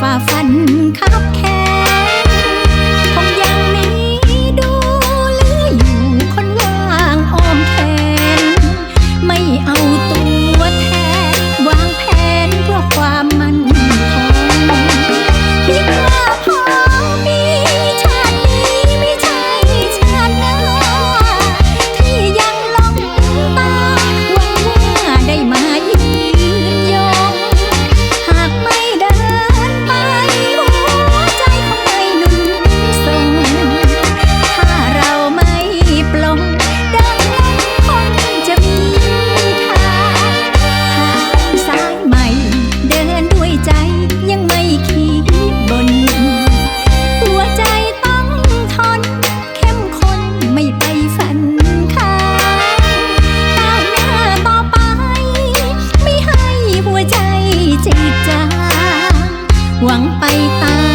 ฝ่าฟันคับแค หวังไปตาย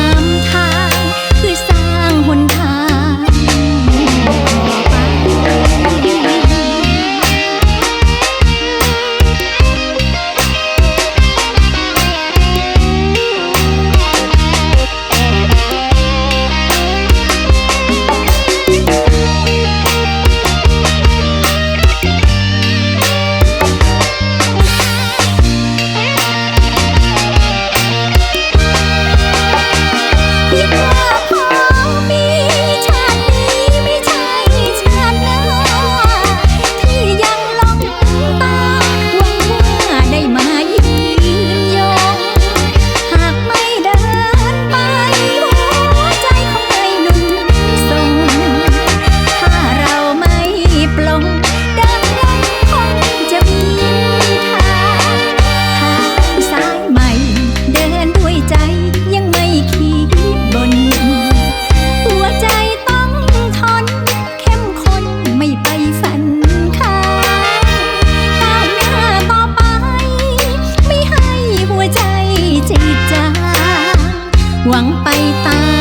หวังไปตา